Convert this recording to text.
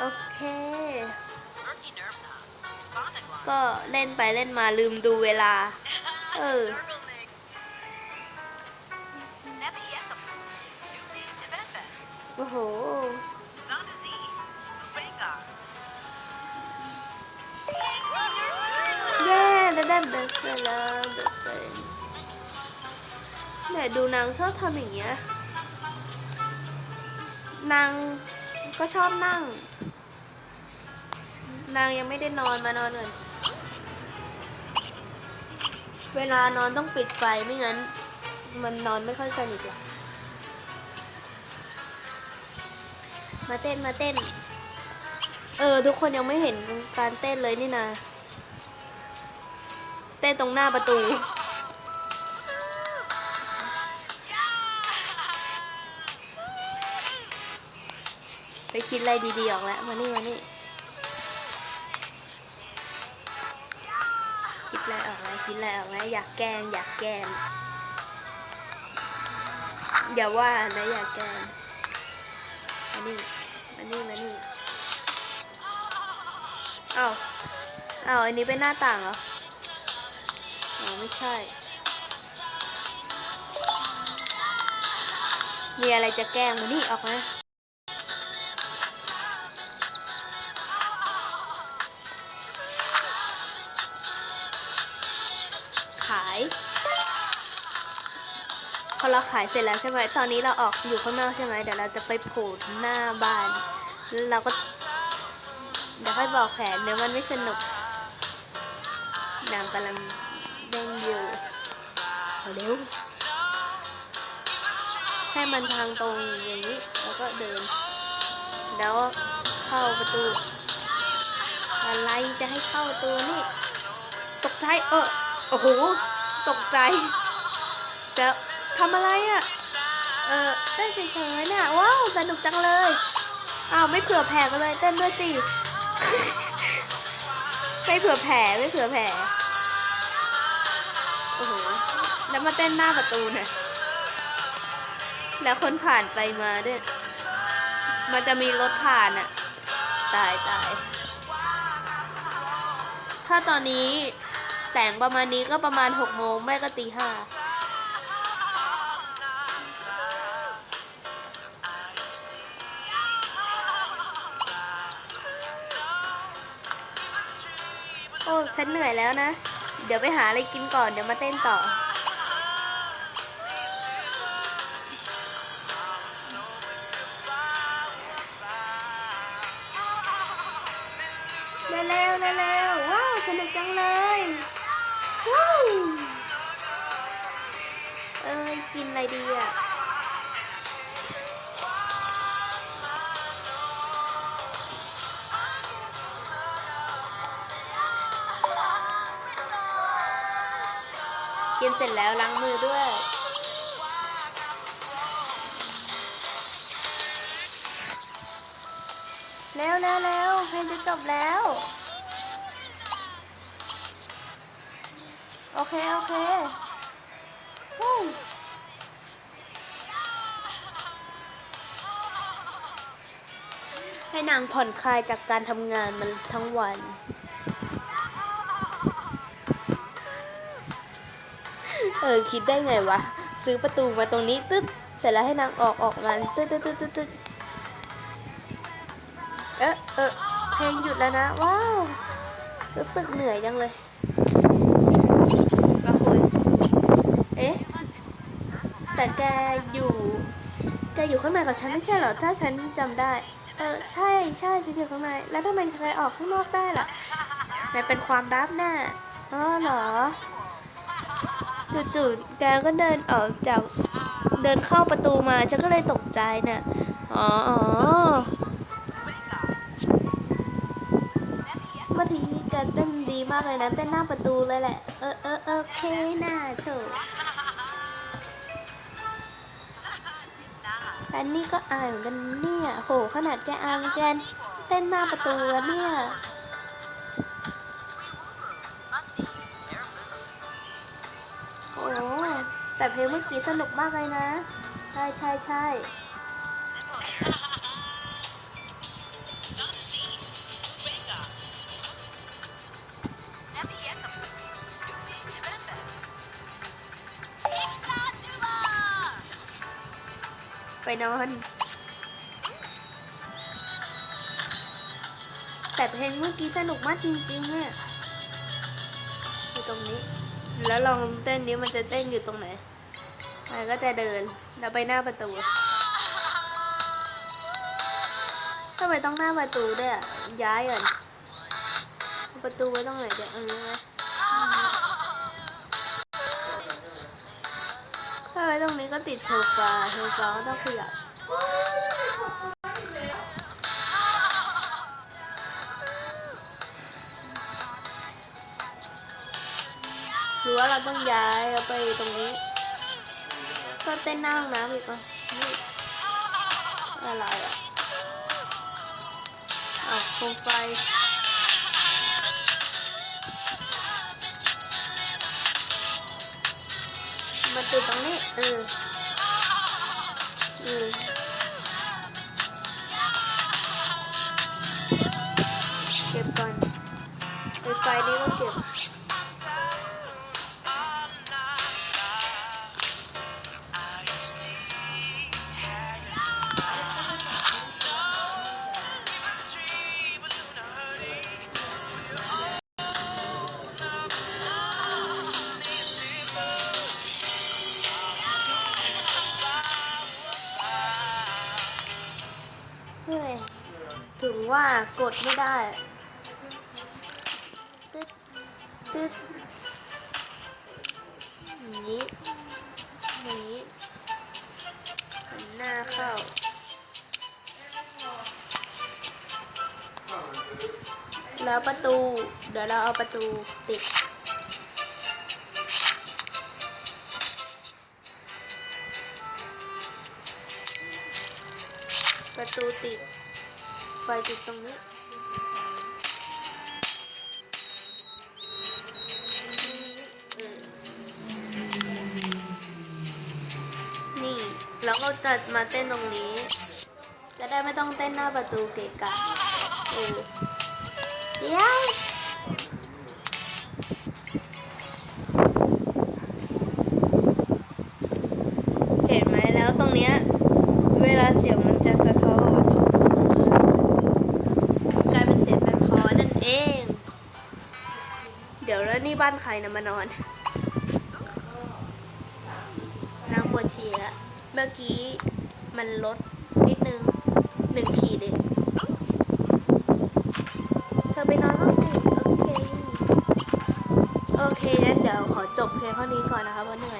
โอเค ก็เล่นไปเล่นมาลืมดูเวลา เออ โอ้โห เย้แล้วได้เบสเลยแล้วเบสเลยเนี่ยดูนางชอบทำอย่างเงี้ย นางก็ชอบนั่ง นางยังไม่ได้นอนมานอนเลยเวลานอนต้องปิดไฟไม่งั้น มันนอนไม่ค่อยสนิทหรอกมาเต้นมาเต้น เออ ทุกคนยังไม่เห็นการเต้นเลยนี่นาเต้นตรงหน้าประตู ไปคิดอะไรดีๆออกแล้วมานี่มานี่คิดอะไรออกแล้วคิดอะไรออกแล้วอยากแกล้งอยากแกล้งอย่าว่านะอยากแกล้งมานี่มานี่มานี่อ้าวอ้าวอันนี้เป็นหน้าต่างเหรออ๋อไม่ใช่ มีอะไรจะแกล้งมานี่ออกมา พอเราขายเสร็จแล้วใช่ไหมตอนนี้เราออกอยู่ข้างนอกใช่ไหมเดี๋ยวเราจะไปโผล่หน้าบ้านแล้วเราก็เดี๋ยวค่อยบอกแผนเดี๋ยวมันไม่สนุกนางกำลังเด้งอยู่เร็วให้มันทางตรงอย่างนี้แล้วก็เดิน แล้วเข้าประตู อะไรจะให้เข้าประตูนี่ตกใจเออโอ้โหตกใจจะ ทำอะไรอะ่ะ เออเต้นเฉยๆน่ะว้าวสนุกจังเลยอ้าวไม่เผื่อแผ่กันเลยเต้นด้วยสิ ไม่เผื่อแผ่ไม่เผื่อแผ่โอ้โหแล้วมาเต้นหน้าประตูเนี่ยแล้วคนผ่านไปมาด้วยมันจะมีรถผ่านอะตายตายถ้าตอนนี้แสงประมาณนี้ก็ประมาณหกโมงไม่ก็ตีห้า อ้ฉันเหนื่อยแล้วนะ เดี๋ยวไปหาอะไรกินก่อน เดี๋ยวมาเต้นต่อ เร็วเร็วเร็วๆว้าวสนุกจังเลยว้าวเอ้ยกินอะไรดีอะ กินเสร็จแล้วล้างมือด้วยเร็วเร็วเร็วเพลงจะจบแล้ว โอเค โอเควู้ให้นางผ่อนคลายจากการทำงานมันทั้งวัน เออคิดได้ไงวะ ซื้อประตูมาตรงนี้ตึ๊ดเสร็จแล้วให้นางออกออกงานตึ๊ดตึ๊ดตึ๊ดตึ๊ดเออเออเพลงหยุดแล้วนะ ว้าวรู้สึกเหนื่อยจังเลยมาคุยเอ๊ะแต่แกอยู่แกอยู่ข้างในกับฉันไม่ใช่เหรอถ้าฉันจำได้ เออใช่ใช่ฉันอยู่ข้างในแล้วทำไมเธอออกข้างนอกได้ล่ะมันเป็นความลับน่ะอ๋อเหรอ จู่ๆแกก็เดินออกจากเดินเข้าประตูมาฉันก็เลยตกใจน่ะอ๋ออ๋อเมื่อทีแกเต้นดีมากเลยนะเต้นหน้าประตูเลยแหละ เออเออออโอเคน่าเถอะอันนี้ก็อายเหมือนกันเนี่ย โห ขนาดแกอายแกเต้นหน้าประตูแล้วเนี่ย เพลงเมื่อกี้สนุกมากเลยนะ ใช่ใช่ใช่ไปนอน แต่เพลงเมื่อกี้สนุกมากจริงๆเนี่ยอยู่ตรงนี้ แล้วลองเต้นนี้มันจะเต้นอยู่ตรงไหน มันก็จะเดินแล้วไปหน้าประตูทำไมต้องหน้าประตูด้วยอะย้ายก่อนประตูไว้ตรงไหนเดี๋ยวเออไว้ถ้าไว้ตรงนี้ก็ติดโซฟาโซฟาก็ต้องขยับหรือว่าเราต้องย้ายเราไปตรงนี้ ก็เต้นหน้าห้องน้ำอีกอะอะไรอะเอาโคมไฟมาติดตรงนี้เออเออ ว่ากดไม่ได้ตึ๊ดตึ๊ดอย่างนี้อย่างนี้หันหน้าเข้าแล้วประตู เดี๋ยวเราเอาประตูติด ประตูติด ไฟติดตรงนี้นี่แล้วก็จะมาเต้นตรงนี้ จะได้ไม่ต้องเต้นหน้าประตูเกะกะเออเดี๋ยว บ้านใครนะมานอน นางปวดฉี่แล้วเมื่อกี้มันลดนิดนึงหนึ่งขีดเองเธอไปนอนบ้างสิ โอเค โอเคงั้นเดี๋ยวขอจบเพลงเท่านี้ก่อนนะคะเพราะเหนื่อย